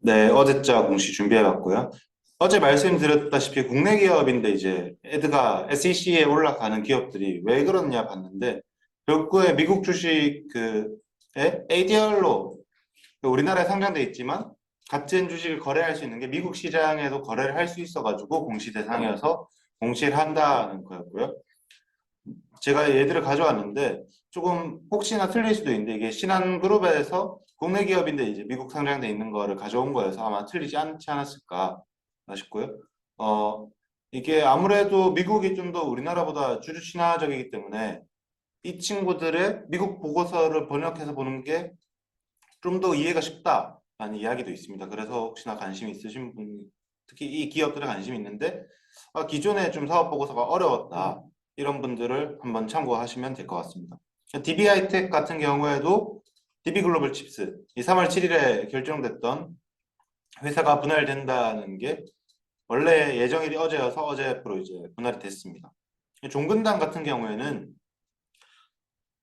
네, 어제자 공시 준비해봤고요. 어제 말씀드렸다시피 국내 기업인데 이제 애드가 SEC에 올라가는 기업들이 왜 그러냐 봤는데 결국에 미국 주식 그에 ADR로 우리나라에 상장돼 있지만 같은 주식을 거래할 수 있는 게 미국 시장에도 거래를 할 수 있어가지고 공시 대상이어서 공시를 한다는 거였고요. 제가 얘들을 가져왔는데 조금 혹시나 틀릴 수도 있는데 이게 신한 그룹에서 국내 기업인데 이제 미국 상장돼 있는 거를 가져온 거여서 아마 틀리지 않지 않았을까 싶고요. 어, 이게 아무래도 미국이 좀 더 우리나라보다 주류 친화적이기 때문에 이 친구들의 미국 보고서를 번역해서 보는 게 좀 더 이해가 쉽다라는 이야기도 있습니다. 그래서 혹시나 관심 있으신 분, 특히 이 기업들에 관심 있는데 아, 기존에 좀 사업 보고서가 어려웠다 이런 분들을 한번 참고하시면 될 것 같습니다. DB하이텍 같은 경우에도 DB글로벌 칩스 이 3월 7일에 결정됐던 회사가 분할된다는 게 원래 예정일이 어제여서 어제 앞으로 이제 분할이 됐습니다. 종근당 같은 경우에는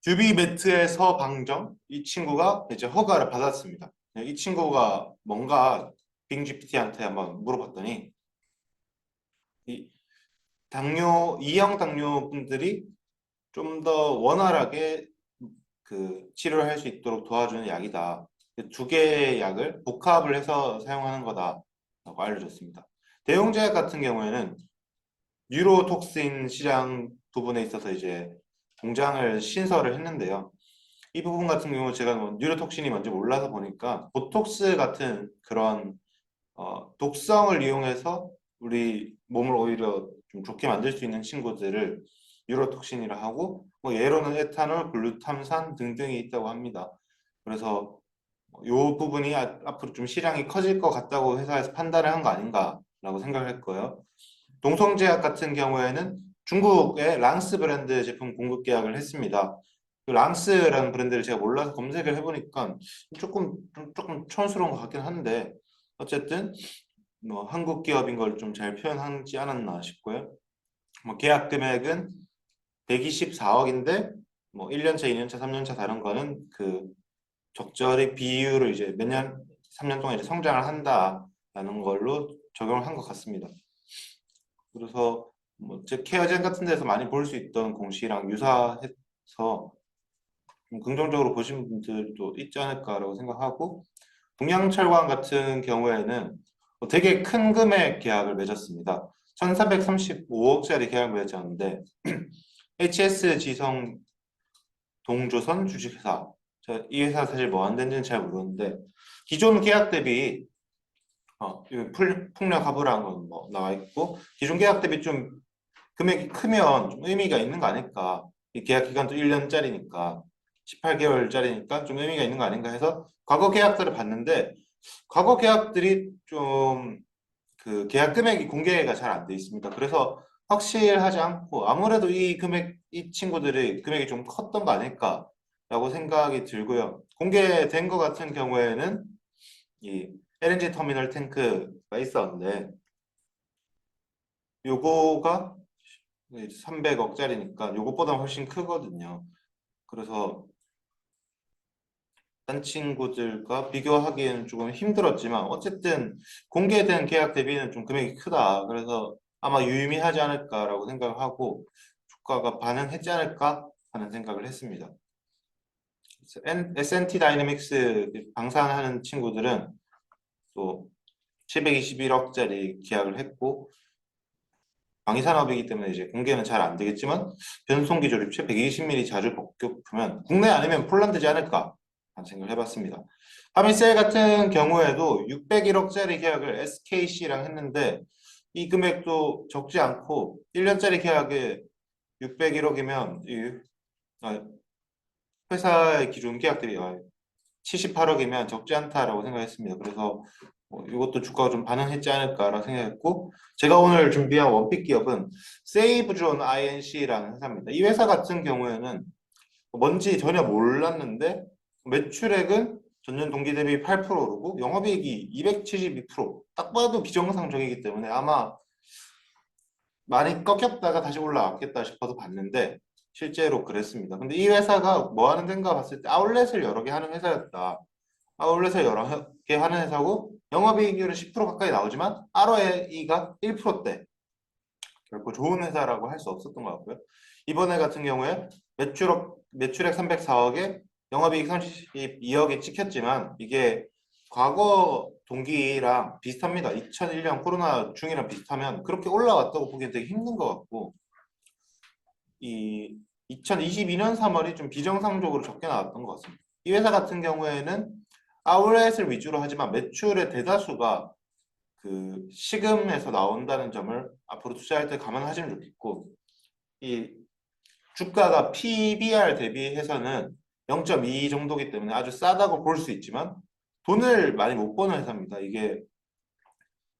듀비매트에서 방정 이 친구가 이제 허가를 받았습니다. 이 친구가 뭔가 빙GPT한테 한번 물어봤더니 이 당뇨 이형 당뇨 분들이 좀 더 원활하게 그 치료를 할 수 있도록 도와주는 약이다. 두 개의 약을 복합을 해서 사용하는 거다라고 알려줬습니다. 대용제약 같은 경우에는 뉴로톡신 시장 부분에 있어서 이제 공장을 신설을 했는데요. 이 부분 같은 경우 제가 뭐 뉴로톡신이 뭔지 몰라서 보니까 보톡스 같은 그런 어, 독성을 이용해서 우리 몸을 오히려 좀 좋게 만들 수 있는 친구들을 뉴로톡신이라 하고 뭐 예로는 에탄올, 글루탐산 등등이 있다고 합니다. 그래서 이 부분이 아- 앞으로 좀 시장이 커질 것 같다고 회사에서 판단을 한 거 아닌가라고 생각을 했고요. 동성제약 같은 경우에는 중국의 랑스 브랜드 제품 공급 계약을 했습니다. 그 랑스라는 브랜드를 제가 몰라서 검색을 해보니까 조금 좀 조금 촌스러운 것 같긴 한데 어쨌든 뭐 한국 기업인 걸 좀 잘 표현하지 않았나 싶고요. 뭐 계약 금액은 124억인데 뭐 1년차, 2년차, 3년차 다른 거는 그 적절히 비율을 이제 몇 년, 3년 동안 이제 성장을 한다라는 걸로 적용을 한 것 같습니다. 그래서 뭐제 케어젠 같은 데서 많이 볼 수 있던 공시랑 유사해서 좀 긍정적으로 보신 분들도 있지 않을까라고 생각하고 동양철강 같은 경우에는 뭐 되게 큰 금액 계약을 맺었습니다. 1335억짜리 계약을 맺었는데 HS 지성 동조선 주식회사 자, 이 회사 사실 뭐안 된지는 잘 모르는데 기존 계약 대비 어, 풍력 화불한 건뭐 나와 있고 기존 계약 대비 좀 금액이 크면 좀 의미가 있는 거 아닐까 이 계약 기간도 1년짜리니까 18개월짜리니까 좀 의미가 있는 거 아닌가 해서 과거 계약들을 봤는데 과거 계약들이 좀 그 계약 금액이 공개가 잘 안 돼 있습니다. 그래서 확실하지 않고 아무래도 이 금액 이 친구들이 금액이 좀 컸던 거 아닐까라고 생각이 들고요. 공개된 것 같은 경우에는 이 LNG 터미널 탱크가 있었는데 요거가 300억짜리니까 요것보다 훨씬 크거든요. 그래서 딴 친구들과 비교하기에는 조금 힘들었지만 어쨌든 공개된 계약 대비는 좀 금액이 크다. 그래서 아마 유의미하지 않을까라고 생각을 하고 주가가 반응했지 않을까 하는 생각을 했습니다. S&T 다이내믹스 방산하는 친구들은 또 721억짜리 계약을 했고 방위 산업이기 때문에 이제 공개는 잘 안 되겠지만 변속기 조립체 120mm 자주 복격하면 국내 아니면 폴란드지 않을까 생각을 해봤습니다. 하미셀 같은 경우에도 601억짜리 계약을 SKC랑 했는데 이 금액도 적지 않고 1년짜리 계약에 601억이면 이 아, 회사의 기존 계약들이 78억이면 적지 않다라고 생각했습니다. 그래서 뭐 이것도 주가가 좀 반응했지 않을까라고 생각했고 제가 오늘 준비한 원픽 기업은 세이브존 INC라는 회사입니다. 이 회사 같은 경우에는 뭔지 전혀 몰랐는데 매출액은 전년 동기 대비 8% 오르고 영업이익이 272%딱 봐도 비정상적이기 때문에 아마 많이 꺾였다가 다시 올라왔겠다 싶어서 봤는데 실제로 그랬습니다. 근데 이 회사가 뭐 하는 데인가 봤을 때 아울렛을 여러 개 하는 회사였다. 아울렛을 여러 개 하는 회사고 영업이익률은 10% 가까이 나오지만 ROE가 1%대. 결코 좋은 회사라고 할 수 없었던 것 같고요. 이번에 같은 경우에 매출액, 매출액 304억에 영업이익 32억에 찍혔지만 이게 과거 동기랑 비슷합니다. 2001년 코로나 중이랑 비슷하면 그렇게 올라왔다고 보기엔 되게 힘든 것 같고 이 2022년 3월이 좀 비정상적으로 적게 나왔던 것 같습니다. 이 회사 같은 경우에는 아울렛을 위주로 하지만 매출의 대다수가 그 시금에서 나온다는 점을 앞으로 투자할 때 감안하시면 좋겠고 이 주가가 PBR 대비해서는 0.2 정도기 때문에 아주 싸다고 볼 수 있지만 돈을 많이 못 버는 회사입니다. 이게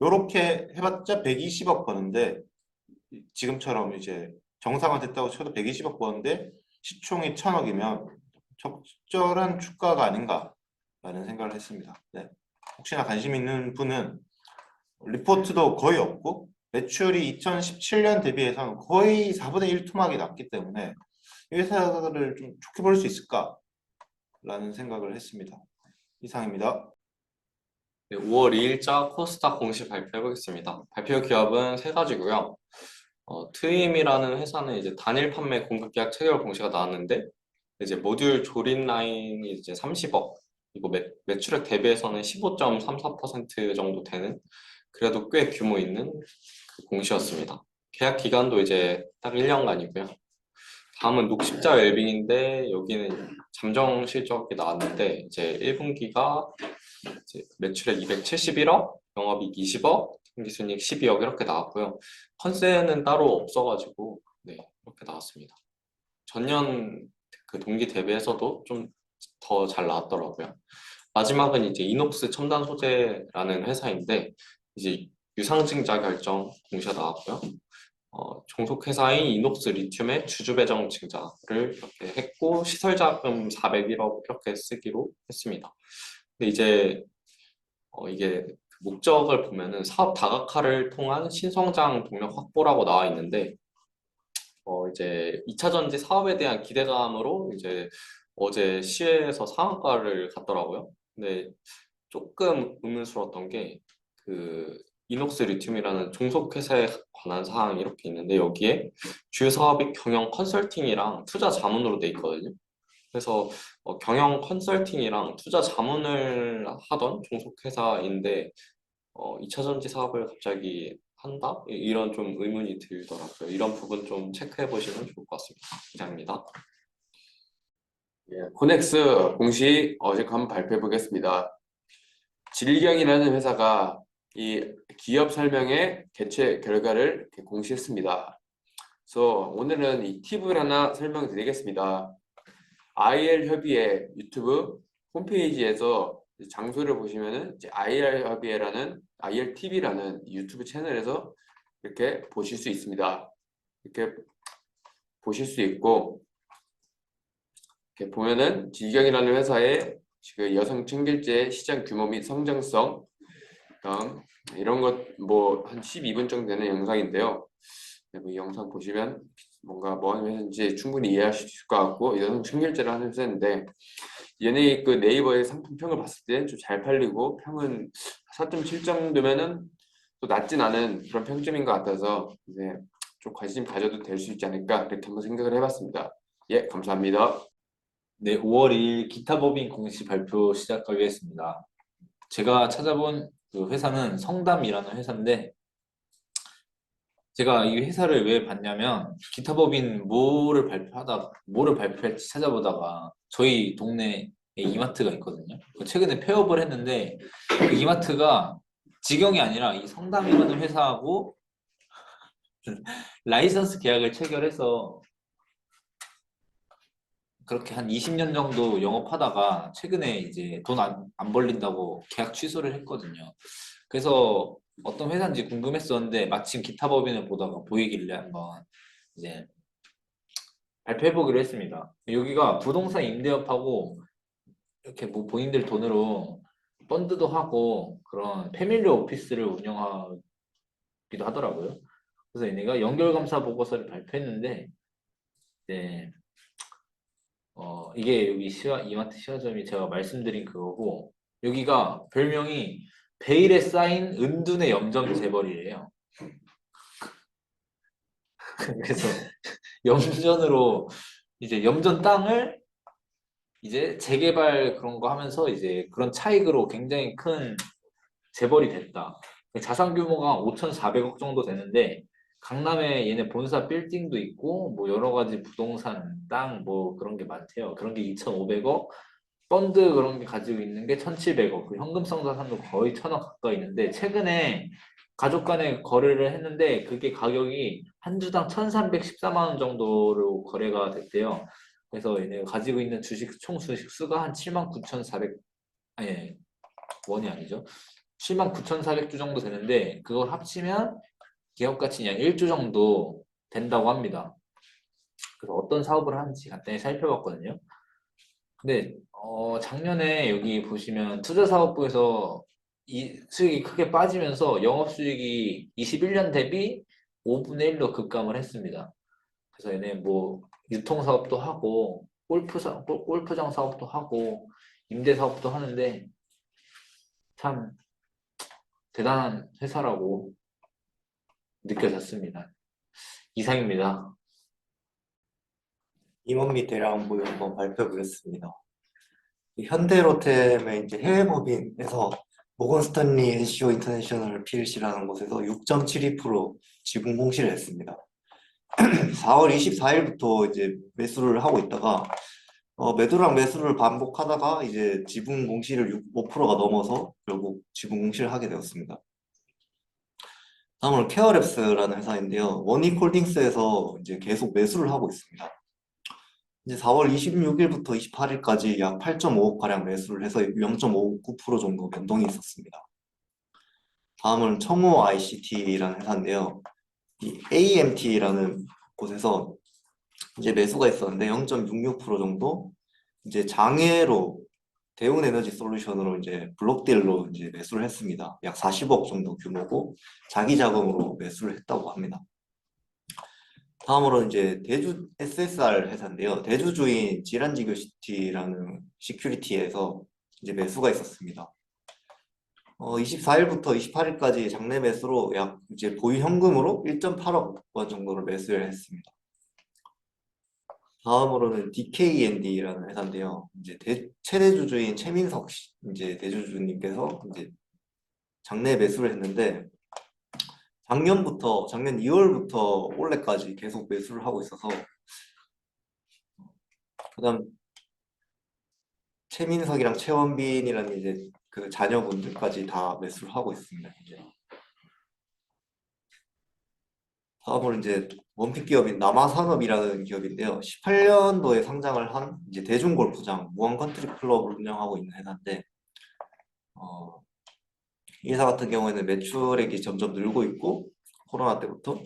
요렇게 해봤자 120억 버는데 지금처럼 이제 정상화 됐다고 쳐도 120억 버는데 시총이 1000억이면 적절한 주가가 아닌가라는 생각을 했습니다. 네. 혹시나 관심 있는 분은 리포트도 거의 없고 매출이 2017년 대비해서는 거의 4분의 1 토막이 났기 때문에 이 회사를 좀 좋게 볼 수 있을까라는 생각을 했습니다. 이상입니다. 네, 5월 2일자 코스닥 공시 발표해 보겠습니다. 발표 기업은 세 가지고요. 어, 트임이라는 회사는 이제 단일 판매 공급 계약 체결 공시가 나왔는데 이제 모듈 조립 라인이 이제 30억 그리고 매, 매출액 대비해서는 15.34% 정도 되는 그래도 꽤 규모 있는 그 공시였습니다. 계약 기간도 이제 딱 1년간이고요. 다음은 녹십자 웰빙인데 여기는 잠정 실적이 나왔는데 이제 1분기가 이제 매출액 271억, 영업이익 20억, 경기순이익 12억 이렇게 나왔고요. 컨세는 따로 없어가지고 네 이렇게 나왔습니다. 전년 그 동기 대비해서도 좀 더 잘 나왔더라고요. 마지막은 이제 이녹스 첨단 소재라는 회사인데 이제 유상증자 결정 공시가 나왔고요. 어, 종속회사인 이녹스 리튬의 주주 배정 증자를 이렇게 했고 시설 자금 401억 이렇게 쓰기로 했습니다. 근데 이제 어, 이게 그 목적을 보면은 사업 다각화를 통한 신성장 동력 확보라고 나와 있는데 어, 이제 2차 전지 사업에 대한 기대감으로 이제 어제 시외에서 상한가를 갔더라고요. 근데 조금 의문스러웠던 게 그 이녹스 리튬이라는 종속 회사에 관한 사항이 이렇게 있는데 여기에 주요 사업이 경영 컨설팅이랑 투자 자문으로 돼 있거든요. 그래서 어, 경영 컨설팅이랑 투자 자문을 하던 종속 회사인데 어, 2차 전지 사업을 갑자기 한다? 이- 이런 좀 의문이 들더라고요. 이런 부분 좀 체크해 보시면 좋을 것 같습니다. 이상입니다. 예, 코넥스 공식 어제 한번 발표해 보겠습니다. 질경이라는 회사가 이 기업 설명회 개최 결과를 공시했습니다. 그래서 오늘은 이 팁을 하나 설명드리겠습니다. IR 협의회 유튜브 홈페이지에서 장소를 보시면은 IR 협의회라는 IR TV라는 유튜브 채널에서 이렇게 보실 수 있습니다. 이렇게 보실 수 있고 이렇게 보면은 지경이라는 회사의 지금 여성 청결제 시장 규모 및 성장성 다음 이런 것 뭐 한 12분 정도 되는 영상인데요. 네, 뭐이 영상 보시면 뭔가 뭐 하는 회사인지 충분히 이해하실 수 있을 것 같고 여성 청결제를 하는 회사인데 얘네 그 네이버의 상품 평을 봤을 때 좀 잘 팔리고 평은 4.7 정도면은 또 낮진 않은 그런 평점인 것 같아서 이제 좀 관심 가져도 될 수 있지 않을까 이렇게 한번 생각을 해봤습니다. 예, 감사합니다. 네, 5월 2일 기타 법인 공시 발표 시작하겠습니다. 제가 찾아본 그 회사는 성담이라는 회사인데 제가 이 회사를 왜 봤냐면 기타 법인 뭐를 발표하다 뭐를 발표할지 찾아보다가 저희 동네에 이마트가 있거든요. 그 최근에 폐업을 했는데 그 이마트가 직영이 아니라 이 성담이라는 회사하고 라이선스 계약을 체결해서 그렇게 한 20년 정도 영업하다가 최근에 이제 돈 안 안 벌린다고 계약 취소를 했거든요. 그래서 어떤 회사인지 궁금했었는데 마침 기타 법인을 보다가 보이길래 한번 이제 발표해 보기로 했습니다. 여기가 부동산 임대업하고 이렇게 뭐 본인들 돈으로 펀드도 하고 그런 패밀리 오피스를 운영하기도 하더라고요. 그래서 얘네가 연결감사 보고서를 발표했는데 네. 어, 이게 여기 시와, 이마트 시화점이 제가 말씀드린 그거고, 여기가 별명이 베일에 쌓인 은둔의 염전 재벌이래요. 그래서 염전으로 이제 염전 땅을 이제 재개발 그런 거 하면서 이제 그런 차익으로 굉장히 큰 재벌이 됐다. 자산 규모가 5,400억 정도 되는데 강남에 얘네 본사 빌딩도 있고 뭐 여러 가지 부동산 땅 뭐 그런 게 많대요. 그런 게 2,500억 펀드 그런 게 가지고 있는 게 1,700억 그 현금성 자산도 거의 1,000억 가까이 있는데 최근에 가족 간에 거래를 했는데 그게 가격이 한 주당 1,314만 원 정도로 거래가 됐대요. 그래서 얘네 가지고 있는 주식 총 주식 수가 한 7만 9,400 아니 원이 아니죠. 7만 9,400주 정도 되는데 그걸 합치면 기업 가치 약 1조 정도 된다고 합니다. 그래서 어떤 사업을 하는지 간단히 살펴봤거든요. 근데 어, 작년에 여기 보시면 투자사업부에서 이 수익이 크게 빠지면서 영업수익이 21년 대비 5분의 1로 급감을 했습니다. 그래서 얘네 뭐 유통사업도 하고 골프 사, 골- 골프장 사업도 하고 임대 사업도 하는데 참 대단한 회사라고 느껴졌습니다. 이상입니다. 임원미 대량 보유 한번 발표드렸습니다. 이 현대로템의 이제 해외 법인에서 모건 스탠리 NCO 인터내셔널 PLC라는 곳에서 6.72% 지분 공시를 했습니다. 4월 24일부터 이제 매수를 하고 있다가 어, 매도랑 매수를 반복하다가 이제 지분 공시를 6, 5%가 넘어서 결국 지분 공시를 하게 되었습니다. 다음으로 케어랩스라는 회사인데요. 원익홀딩스에서 이제 계속 매수를 하고 있습니다. 이제 4월 26일부터 28일까지 약 8.5억 가량 매수를 해서 0.59% 정도 변동이 있었습니다. 다음은 청호 ICT라는 회사인데요. 이 AMT라는 곳에서 이제 매수가 있었는데 0.66% 정도 이제 장외로 대운 에너지 솔루션으로 이제 블록딜로 이제 매수를 했습니다. 약 40억 정도 규모고 자기 자금으로 매수를 했다고 합니다. 다음으로 이제 대주 SSR 회사인데요. 대주주인 지란지교시티라는 시큐리티에서 이제 매수가 있었습니다. 어, 24일부터 28일까지 장내 매수로 약 이제 보유 현금으로 1.8억 원 정도를 매수를 했습니다. 다음으로는 DKND라는 회사인데요. 이제 대, 최대 주주인 최민석 씨, 이제 대주주님께서 이제 장내 매수를 했는데 작년부터 작년 2월부터 올해까지 계속 매수를 하고 있어서 그다음 최민석이랑 최원빈이라는 이제 그 자녀분들까지 다 매수를 하고 있습니다. 이제 다음으로 이제 원픽 기업인 남아산업이라는 기업인데요. 18년도에 상장을 한 이제 대중골프장 무한 컨트리 클럽을 운영하고 있는 회사인데 어, 이 회사 같은 경우에는 매출액이 점점 늘고 있고 코로나 때부터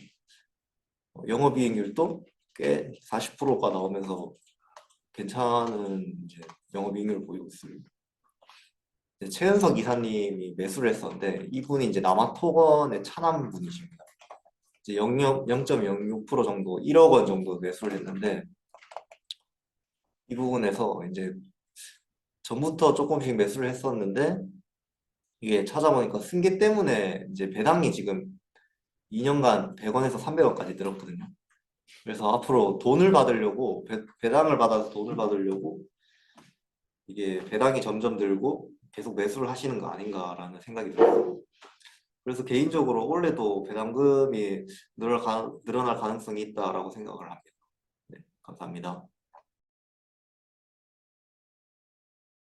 어, 영업이익률도 꽤 40%가 나오면서 괜찮은 이제 영업이익률을 보이고 있습니다. 최은석 이사님이 매수를 했었는데 이분이 이제 남아토건의 차남 분이십니다. 이제 0.06% 정도 1억 원 정도 매수를 했는데 이 부분에서 이제 전부터 조금씩 매수를 했었는데 이게 찾아보니까 승계 때문에 이제 배당이 지금 2년간 100원에서 300원까지 늘었거든요. 그래서 앞으로 돈을 받으려고 배, 배당을 받아서 돈을 받으려고 이게 배당이 점점 늘고 계속 매수를 하시는 거 아닌가라는 생각이 들어요. 그래서 개인적으로 올해도 배당금이 늘어날, 가능성이 있다라고 생각을 합니다. 네, 감사합니다.